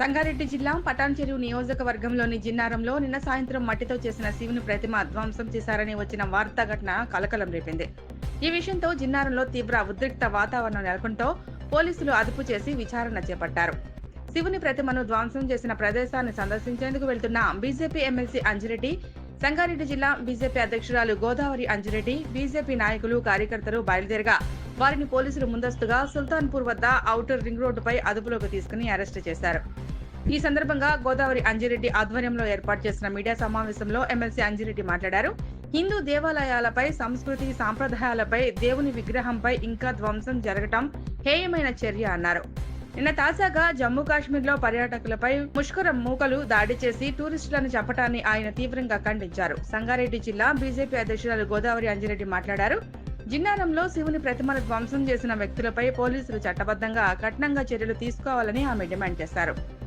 సంగారెడ్డి జిల్లా పటాన్చెరువు నియోజకవర్గంలోని జిన్నారంలో నిన్న సాయంత్రం మట్టితో చేసిన శివుని ప్రతిమ ధ్వంసం చేశారని వచ్చిన వార్తా ఘటన కలకలం రేపింది. ఈ విషయంతో జిన్నారంలో తీవ్ర ఉద్రిక్త వాతావరణం నెలకొంటూ పోలీసులు అదుపు చేసి విచారణ చేపట్టారు. శివుని ప్రతిమను ధ్వంసం చేసిన ప్రదేశాన్ని సందర్శించేందుకు వెళ్తున్న బీజేపీ ఎమ్మెల్సీ అంజిరెడ్డి సంగారెడ్డి జిల్లా బీజేపీ అధ్యక్షురాలు గోదావరి అంజిరెడ్డి బీజేపీ నాయకులు కార్యకర్తలు బయలుదేరగా వారిని పోలీసులు ముందస్తుగా సుల్తాన్పూర్ వద్ద ఔటర్ రింగ్ రోడ్డుపై అదుపులోకి తీసుకుని అరెస్టు చేశారు. ఈ సందర్భంగా గోదావరి అంజిరెడ్డి ఆధ్వర్యంలో ఏర్పాటు చేసిన మీడియా సమావేశంలో ఎమ్మెల్సీ అంజిరెడ్డి మాట్లాడారు. హిందూ దేవాలయాలపై సంస్కృతి సాంప్రదాయాలపై దేవుని విగ్రహంపై ఇంకా ధ్వంసం జరగటం హేయమైన చర్య అన్నారు. నిన్న తాజాగా జమ్మూ కాశ్మీర్లో పర్యాటకులపై ముష్కరం మూకలు దాడి చేసి టూరిస్టులను చంపటాన్ని ఆయన తీవ్రంగా ఖండించారు. సంగారెడ్డి జిల్లా బీజేపీ అధ్యక్షురాలు గోదావరి అంజిరెడ్డి మాట్లాడారు. జిన్నారంలో శివుని ప్రతిమను ధ్వంసం చేసిన వ్యక్తులపై పోలీసులు చట్టబద్ధంగా కఠినంగా చర్యలు తీసుకోవాలని ఆమె డిమాండ్ చేశారు.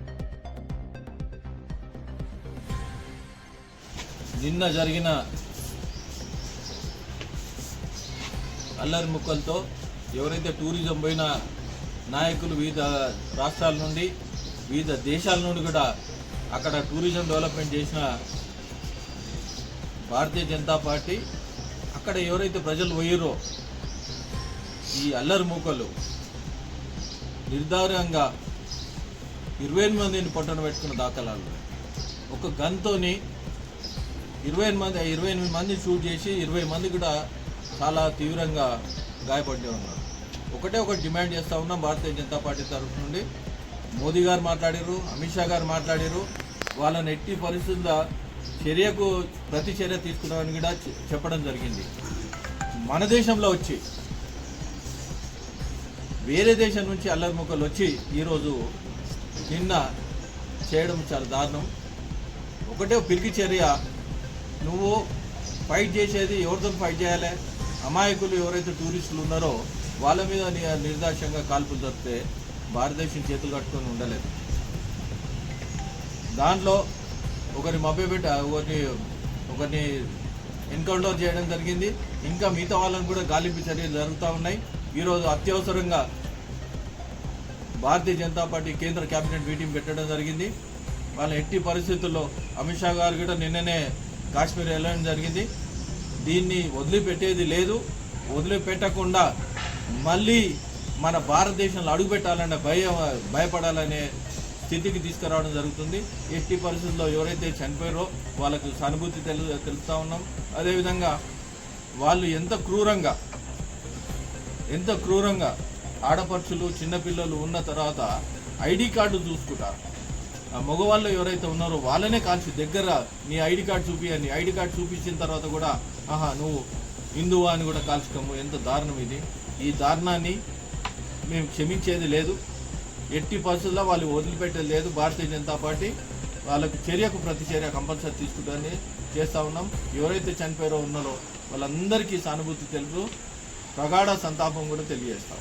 నిన్న జరిగిన అల్లరి ముక్కలతో ఎవరైతే టూరిజం పోయిన నాయకులు వివిధ రాష్ట్రాల నుండి వివిధ దేశాల నుండి కూడా అక్కడ టూరిజం డెవలప్మెంట్ చేసిన భారతీయ జనతా పార్టీ అక్కడ ఎవరైతే ప్రజలు పోయారో ఈ అల్లరి మూకలు నిర్ధారంగా ఇరవై ఎనిమిది మందిని పట్టణ పెట్టుకున్న దాఖలాలు. ఒక గన్తోని ఇరవై ఎనిమిది మంది ఇరవై ఎనిమిది మంది షూట్ చేసి ఇరవై మంది కూడా చాలా తీవ్రంగా గాయపడి ఉన్నారు. ఒకటే ఒకటి డిమాండ్ చేస్తూ ఉన్నాం భారతీయ జనతా పార్టీ తరఫు నుండి. మోదీ గారు మాట్లాడారు అమిత్ షా గారు మాట్లాడారు వాళ్ళని ఎట్టి పరిస్థితుల్లో చర్యకు ప్రతి చర్య తీసుకున్నామని కూడా చెప్పడం జరిగింది. మన దేశంలో వచ్చి వేరే దేశం నుంచి అల్లరి ముక్కలు వచ్చి ఈరోజు నిన్న చేయడం చాలా దారుణం. ఒకటే పిరికి చర్య నువ్వు ఫైట్ చేసేది ఎవరితో ఫైట్ చేయాలి. అమాయకులు ఎవరైతే టూరిస్టులు ఉన్నారో వాళ్ళ మీద నిర్దాక్ష్యంగా కాల్పులు జరిపితే భారతదేశం చేతులు కట్టుకొని ఉండలేదు. దాంట్లో ఒకరిని మభ్యపెట్ట ఒకరిని ఒకరిని ఎన్కౌంటర్ చేయడం జరిగింది. ఇంకా మిగతా వాళ్ళని కూడా గాలింపు చర్యలు జరుగుతూ ఉన్నాయి. ఈరోజు అత్యవసరంగా భారతీయ జనతా పార్టీ కేంద్ర కేబినెట్ మీటింగ్ పెట్టడం జరిగింది. వాళ్ళ ఎట్టి పరిస్థితుల్లో అమిత్ షా గారు కూడా నిన్ననే కాశ్మీర్ వెళ్ళడం జరిగింది. దీన్ని వదిలిపెట్టేది లేదు. వదిలిపెట్టకుండా మళ్ళీ మన భారతదేశంలో అడుగుపెట్టాలనే భయం భయపడాలనే స్థితికి తీసుకురావడం జరుగుతుంది. ఎట్టి పరిస్థితుల్లో ఎవరైతే చనిపోయారో వాళ్ళకు సానుభూతి తెలు తెలుస్తూ ఉన్నాం. అదేవిధంగా వాళ్ళు ఎంత క్రూరంగా ఎంత క్రూరంగా ఆడపడుచులు చిన్నపిల్లలు ఉన్న తర్వాత ఐడి కార్డు చూసుకుంటారు. మగవాళ్ళు ఎవరైతే ఉన్నారో వాళ్ళనే కాల్చి దగ్గర నీ ఐడి కార్డు చూపియని ఐడి కార్డు చూపించిన తర్వాత కూడా ఆహా నువ్వు హిందువా అని కూడా కాల్చుకోము ఎంత దారుణం ఇది. ఈ దారుణాన్ని మేము క్షమించేది లేదు. ఎట్టి పరిస్థితుల్లో వాళ్ళు వదిలిపెట్టేది లేదు. భారతీయ జనతా పార్టీ వాళ్ళకు చర్యకు ప్రతిచర్య కంపల్సరీ తీసుకుంటారని చేస్తూ ఉన్నాం. ఎవరైతే చనిపోయారో ఉన్నారో వాళ్ళందరికీ సానుభూతి తెలుపు ప్రగాఢ సంతాపం కూడా తెలియజేస్తాం